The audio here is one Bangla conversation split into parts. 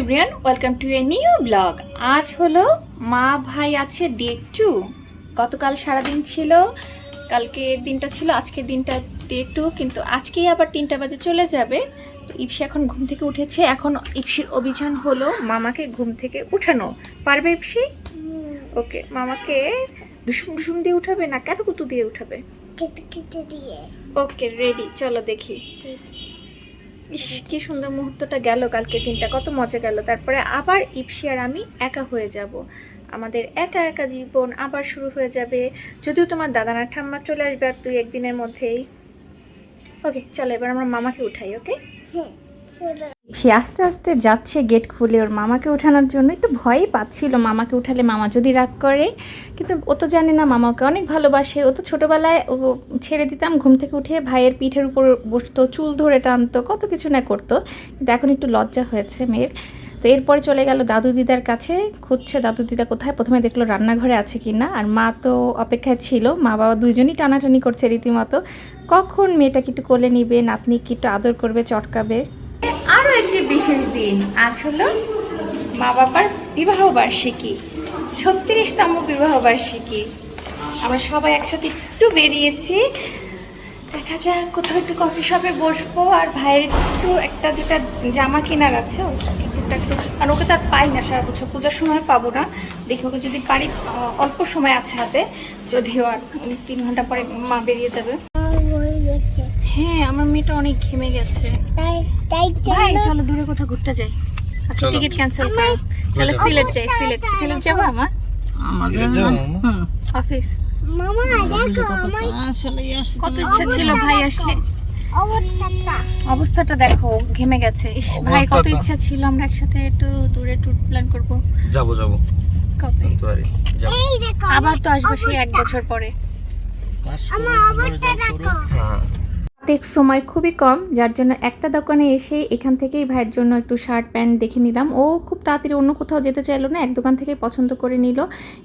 Everyone welcome to a new blog আজ হলো মা ভাই আছে ডে টু গতকাল সারাদিন ছিল কালকে দিনটা ছিল আজকের দিনটা ডে টু কিন্তু আজকেই আবার তিনটা বাজে চলে যাবে। তো ইপসি এখন ঘুম থেকে উঠেছে এখন ইপসির অভিযান হলো মামাকে ঘুম থেকে উঠানো। পারবে ইপসি? ওকে মামাকে ডুসুম ডুসুম দিয়ে উঠাবে না কত কুতু দিয়ে উঠাবে? ওকে রেডি চলো দেখি। ইস, কি সুন্দর মুহূর্তটা গেল কালকে দিনটা, কত মজা গেল। তারপরে আবার ইপসি আর আমি একা হয়ে যাব। আমাদের একা একা জীবন আবার শুরু হয়ে যাবে। যদিও তোমার দাদানা ঠাম্মা চলে আসবে আর তুই একদিনের মধ্যেই। ওকে চলো এবার আমার মামাকে উঠাই ওকে হ্যাঁ সে আস্তে আস্তে যাচ্ছে গেট খুলে। ওর মামাকে ওঠানোর জন্য একটু ভয়ই পাচ্ছিল। মামাকে উঠালে মামা যদি রাগ করে, কিন্তু ও তো জানে না মামাকে অনেক ভালোবাসে। ও তো ছোটোবেলায় ও ছেড়ে দিতাম, ঘুম থেকে উঠে ভাইয়ের পিঠের উপর বসতো, চুল ধরে টানতো, কত কিছু না করতো। কিন্তু এখন একটু লজ্জা হয়েছে মেয়ের। তো এরপরে চলে গেল দাদু দিদার কাছে, খুঁজছে দাদু দিদা কোথায়, প্রথমে দেখল রান্নাঘরে আছে কি না। আর মা তো অপেক্ষায় ছিল, মা বাবা দুইজনই টানাটানি করছে রীতিমতো। কখন মেয়েটাকে একটু কোলে নিবে, নাতনিকে একটু আদর করবে, চটকাবে? একটি বিশেষ দিন। আজ হলো মা বাবার বিবাহ বার্ষিকী ছত্রিশতম বিবাহ বার্ষিকী আমরা সবাই একসাথে একটু বেরিয়েছি। দেখা যাক, কোথাও একটু কফি শপে বসবো আর ভাইয়ের একটু একটা দুটা জামা কেনার আছে ওটাকে টুকটাক একটু আর ওকে তো আর পাই না সারা বছর, পূজার সময় পাবো না। দেখি ওকে যদি পারি, অল্প সময় আছে হাতে, যদিও আর তিন ঘণ্টা পরে মা বেরিয়ে যাবে। হ্যাঁ আমার মেয়েটা অনেক ঘেমে গেছে। তাই তাই চলো। চলো দূরে কোথাও ঘুরতে যাই। আচ্ছা টিকিট ক্যান্সেল করো। চলো সিলেট যাই সিলেট। সিলেট যাব আমার? অফিস মামা দেখো আমার কত ইচ্ছা ছিল ভাই আসলে? অবস্থাটা। অবস্থাটা দেখো ঘেমে গেছে। ইস ভাই কত ইচ্ছা ছিল আমরা একসাথে একটু দূরে ট্যুর প্ল্যান করব? যাব যাব। কবে? আবার তো আসব সেই এক বছর পরে। আমার হ্যাঁ হাতে সময় খুবই কম, যার জন্য একটা দোকানে এসে এখান থেকেই ভাইয়ের জন্য একটু শার্ট, প্যান্ট দেখে নিলাম। ও খুব তাড়াতাড়ি অন্য কোথাও যেতে চাইলো না, এক দোকান থেকেই পছন্দ করে নিল।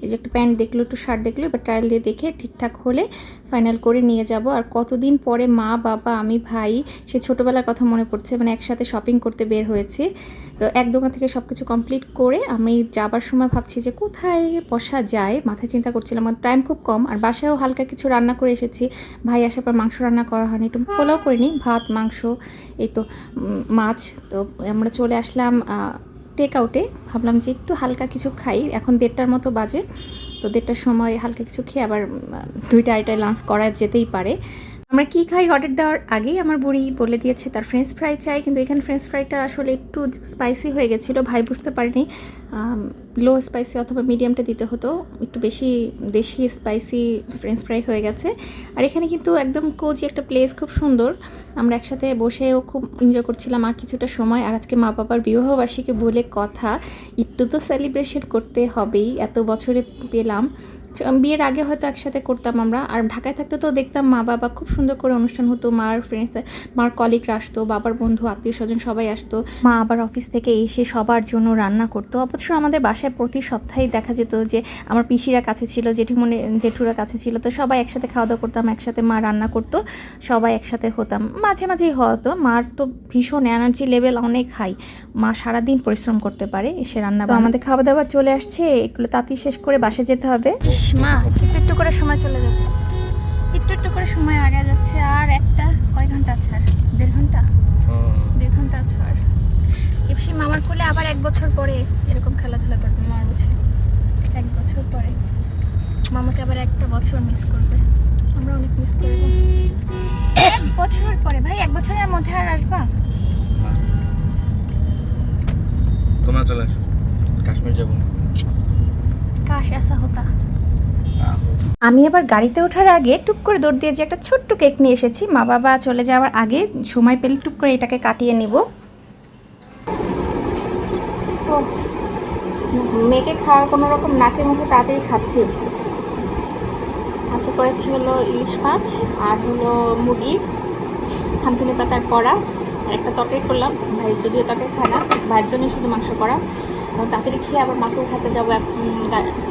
এই যে একটা প্যান্ট দেখল, একটু শার্ট দেখল, এবার ট্রায়াল দিয়ে দেখে ঠিকঠাক হলে ফাইনাল করে নিয়ে যাব। আর কতদিন পরে মা, বাবা, আমি, ভাই, সে ছোটোবেলার কথা মনে পড়ছে মানে একসাথে শপিং করতে বের হয়েছি। তো এক দোকান থেকে সব কিছু কমপ্লিট করে আমি যাবার সময় ভাবছি যে কোথায় বসা যায়, মাথায় চিন্তা করছিলাম। আমার টাইম খুব কম, আর বাসায়ও হালকা কিছু রান্না করে এসেছি। ভাই আসার পর মাংস রান্না করা হয়নি, একটু পোলাও করিনি, ভাত, মাংস, এই তো মাছ। তো আমরা চলে আসলাম টেক আউটে ভাবলাম যে একটু হালকা কিছু খাই। এখন দেড়টার মতো বাজে। তো দেড়টার সময় হালকা কিছু খেয়ে আবার দুইটা, আড়াইটায় লাঞ্চ করা যেতেই পারে। আমরা কি খাই? অর্ডার দেওয়ার আগেই আমার বুড়ি বলে দিয়েছে, তার ফ্রেঞ্চ ফ্রাই চাই। কিন্তু এখানে ফ্রেঞ্চ ফ্রাইটা আসলে একটু স্পাইসি হয়ে গেছিল, ভাই বুঝতে পারিনি। লো স্পাইসি অথবা মিডিয়ামটা দিতে হতো। একটু বেশি দেশি স্পাইসি ফ্রেঞ্চ ফ্রাই হয়ে গেছে। আর এখানে কিন্তু একদম কোজি একটা প্লেস খুব সুন্দর। আমরা একসাথে বসেও খুব এনজয় করছিলাম আর কিছুটা সময়। আর আজকে মা বাবার বিবাহবার্ষিকী বলে কথা, একটু তো সেলিব্রেশন করতে হবেই। এত বছরে পেলাম। বিয়ের আগে হয়তো একসাথে করতাম আমরা। আর ঢাকায় থাকতে তো দেখতাম মা বাবা খুব সুন্দর করে অনুষ্ঠান হতো। মার ফ্রেন্ডস মার কলিগরা আসতো বাবার বন্ধু আত্মীয় স্বজন সবাই আসতো। মা আবার অফিস থেকে এসে সবার জন্য রান্না করতো। অবশ্য আমাদের বাসায় প্রতি সপ্তাহেই দেখা যেত যে আমার পিসিরা কাছে ছিল জেঠিমনি জেঠুরা কাছে ছিল তো সবাই একসাথে খাওয়া দাওয়া করতাম একসাথে মা রান্না করতো সবাই একসাথে হতাম। মাঝে মাঝেই হতো মার তো ভীষণ এনার্জি লেভেল অনেক হাই মা সারাদিন পরিশ্রম করতে পারে এসে রান্না আমাদের খাওয়া দাওয়ার চলে আসছে এগুলো তাঁতি শেষ করে বাসে যেতে হবে। মা একটু একটু করে সময় চলে যাচ্ছে। একটু একটু করে সময় আগে যাচ্ছে আর একটা কয় ঘণ্টা আছে? আর দেড় ঘণ্টা? দেড় ঘণ্টা আছে আর। ইপসি মামার কোলে আবার এক বছর পরে এরকম খেলাধুলা করবে মার বুঝে এক বছর পরে। মামাকে আবার একটা বছর মিস করবে। আমরা অনেক মিস করব। এক বছর পরে ভাই এক বছরের মধ্যে আর আসবা? তোমরা চলে আসো। কাশ্মীর যাব। কাশ আসা হতা। আমি আবার গাড়িতে ওঠার আগে টুক করে দৌড় দিয়ে যে একটা ছোট্ট কেক নিয়ে এসেছি, মা বাবা চলে যাওয়ার আগে সময় পেলে টুক করে এটাকে কাটিয়ে নিব। মেয়েকে খাওয়া কোনো রকম নাকের মুখে তাড়াতাড়ি খাচ্ছি। আচ্ছা করেছি হলো ইলিশ মাছ আর হলো মুরগি থানকুনি পাতার আর একটা তরকারি করলাম। ভাই যদিও তরকারি খায় না, ভাইয়ের জন্য শুধু মাংস করা এবং তাড়াতাড়ি খেয়ে আবার মাকে উঠাতে যাব।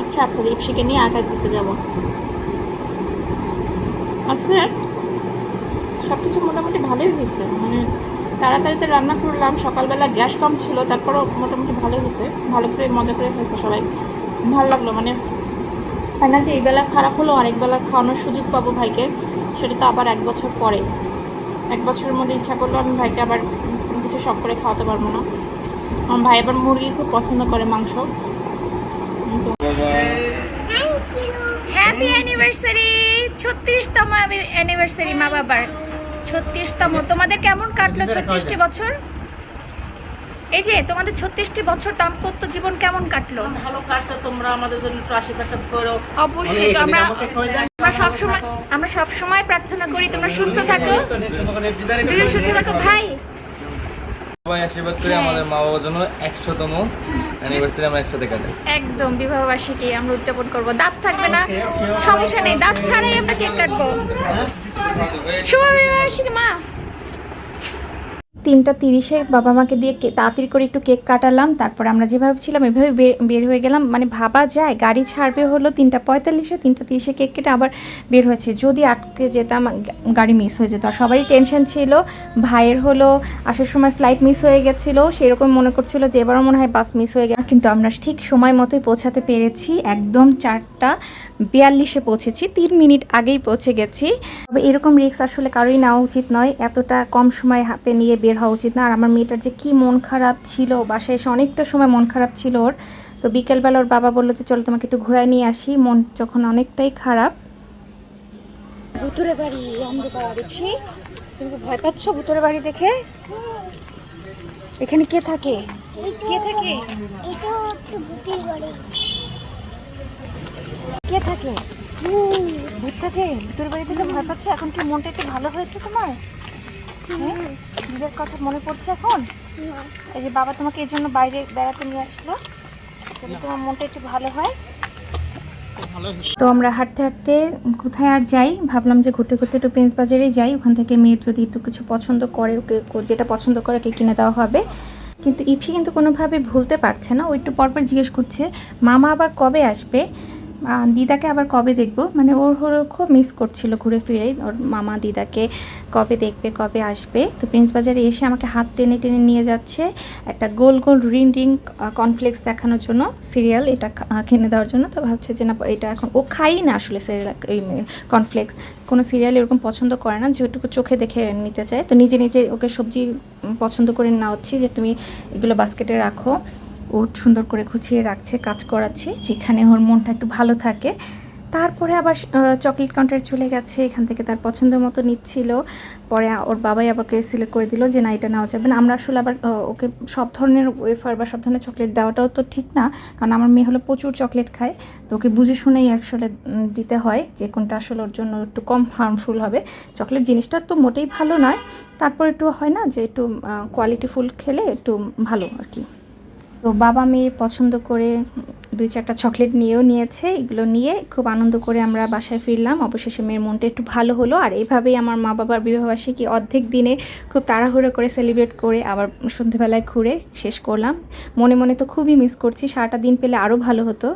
ইচ্ছা আছে রিপসিকে নিয়ে আঁকা দিতে যাব। আসলে সব কিছু মোটামুটি ভালোই হয়েছে। মানে তাড়াতাড়িতে রান্না করলাম, সকালবেলা গ্যাস কম ছিল, তারপরও মোটামুটি ভালোই হয়েছে। ভালো করে মজা করে ফেলছে সবাই। ভালো লাগল মানে হয় না যে এই বেলা খারাপ হলো, আরেক বেলা খাওয়ানোর সুযোগ পাবো ভাইকে। সেটা তো আবার এক বছর পরে। এক বছরের মধ্যে ইচ্ছা করল আমি ভাইকে আবার কিছু শখ করে খাওয়াতে পারব না। আমার ভাই আবার মুরগি খুব পছন্দ করে মাংস। হ্যাপি অ্যানিভার্সারি ছত্রিশতম অ্যানিভার্সারি মা বাবার। ছত্রিশতম। তোমাদের কেমন কাটলো ছত্রিশটি বছর? এই যে তোমাদের ছত্রিশটি বছর দাম্পত্য জীবন কেমন কাটলো? ভালো কাটছে তোমরা আমাদের জন্য একটু আশীর্বাদ করো। অবশ্যই তো আমরা আমরা সবসময় আমরা সবসময় প্রার্থনা করি তোমরা সুস্থ থাকো। দুজন সুস্থ থাকো। ভাই সবাই আশীর্বাদ করি হ্যাঁ। আমাদের মা বাবার জন্য একশোতম অ্যানিভার্সারি আমরা একসাথে কাটাই। একদম বিবাহবার্ষিকী আমরা উদযাপন করব। দাঁত থাকবে না সমস্যা নেই দাঁত ছাড়াই আমরা কেক কাটবো। শুভ বিবাহবার্ষিকী মা। তিনটা তিরিশে বাবা মাকে দিয়ে তাড়াতাড়ি করে একটু কেক কাটালাম, তারপর আমরা যেভাবে ছিলাম এভাবে বের হয়ে গেলাম। মানে ভাবা যায়, গাড়ি ছাড়বে হলো তিনটা পঁয়তাল্লিশে, তিনটা তিরিশে কেক কেটে আবার বের হয়েছে। যদি আটকে যেতাম, গাড়ি মিস হয়ে যেত। আর সবারই টেনশন ছিল, ভাইয়ের হলো আসার সময় ফ্লাইট মিস হয়ে গেছিল, সেরকম মনে করছিল যে এবারও মনে হয় বাস মিস হয়ে গেল কিন্তু আমরা ঠিক সময় মতোই পৌঁছাতে পেরেছি। একদম চারটা বিয়াল্লিশে পৌঁছেছি। তিন মিনিট আগেই পৌঁছে গেছি। তবে এরকম রিস্ক আসলে কারোই নেওয়া উচিত নয়। এতটা কম সময় হাতে নিয়ে বের হওয়া উচিত না। আর আমার মেয়েটার যে কি মন খারাপ ছিল, বাসায় এসে অনেকটা সময় মন খারাপ ছিল ওর। তো বিকেলবেলা ওর বাবা বলল যে, চলো তোমাকে একটু ঘোরায় নিয়ে আসি। মন যখন অনেকটাই খারাপ। ভুতুরে বাড়ি তুমি ভয় পাচ্ছ ভুতুরে বাড়ি দেখে? এখানে কে থাকে? কে থাকে? এটা তো কে থাকে? ভূত থাকে? ভুতুরে বাড়ি দেখে ভয় পাচ্ছ? এখন কি মনটা একটু ভালো হয়েছে তোমার? হ্যাঁ? দিদের কথা মনে পড়ছে এখন? এই যে বাবা তোমাকে এই জন্য বাইরে বেড়াতে নিয়ে আসলো। যদি তোমার মনটা একটু ভালো হয়। তো আমরা হাঁটতে হাঁটতে কোথায় আর যাই? ভাবলাম যে ঘুরতে ঘুরতে একটু প্রিন্স বাজারেই যাই। ওখান থেকে মেয়ে যদি একটু কিছু পছন্দ করে ওকে যেটা পছন্দ করে ওকে কিনে দেওয়া হবে। কিন্তু ইপসি কিন্তু কোনোভাবে ভুলতে পারছে না। ও একটু পরপর জিজ্ঞেস করছে, মামা আবার কবে আসবে? দিদাকে আবার কবে দেখব? মানে ওর হলো খুব মিস করছিল ঘুরে ফিরে। ওর মামা দিদাকে কবে দেখবে, কবে আসবে? তো প্রিন্স বাজারে এসে আমাকে হাত টেনে টেনে নিয়ে যাচ্ছে। একটা গোল গোল রিং রিং কর্নফ্লেক্স দেখানোর জন্য সিরিয়াল এটা কিনে দেওয়ার জন্য। তো ভাবছে যে না, এটা এখন, ও খাই না আসলে সিরিয়াল এই কর্নফ্লেক্স কোনো সিরিয়াল এরকম পছন্দ করে না যেটুকু চোখে দেখে নিতে চায়। তো নিজে নিজে ওকে সবজি পছন্দ করে নেওয়াচ্ছি যে তুমি এগুলো বাস্কেটে রাখো। ও সুন্দর করে গুছিয়ে রাখছে, কাজ করাচ্ছে, যেখানে ওর মনটা একটু ভালো থাকে। তারপরে আবার চকলেট কাউন্টারে চলে গেছে, এখান থেকে তার পছন্দ মতো নিচ্ছিল। পরে ওর বাবাই আবার সিলেক্ট করে দিল যে, না, এটা নেওয়া যাবে না। আমরা আসলে আবার ওকে সব ধরনের ওয়েফার বা সব ধরনের চকলেট দেওয়াটাও তো ঠিক না, কারণ আমার মেয়ে হলো প্রচুর চকলেট খায়। তো ওকে বুঝে শুনেই আসলে দিতে হয় যে, কোনটা আসলে ওর জন্য একটু কম হার্মফুল হবে। চকলেট জিনিসটা তো মোটেই ভালো নয়। তারপর একটু হয় না যে, একটু কোয়ালিটিফুল খেলে একটু ভালো আর কি। তো বাবা মেয়ে পছন্দ করে দুই চারটা চকলেট নিয়েও নিয়েছে, এগুলো নিয়ে খুব আনন্দ করে আমরা বাসায় ফিরলাম। অবশেষে মেয়ের মনটা একটু ভালো হলো আর এইভাবেই আমার মা বাবার বিবাহবার্ষিকী অর্ধেক দিনে খুব তাড়াহুড়ো করে সেলিব্রেট করে আবার সন্ধ্যেবেলায় ঘুরে শেষ করলাম। মনে মনে তো খুবই মিস করছি, সারাটা দিন পেলে আরও ভালো হতো।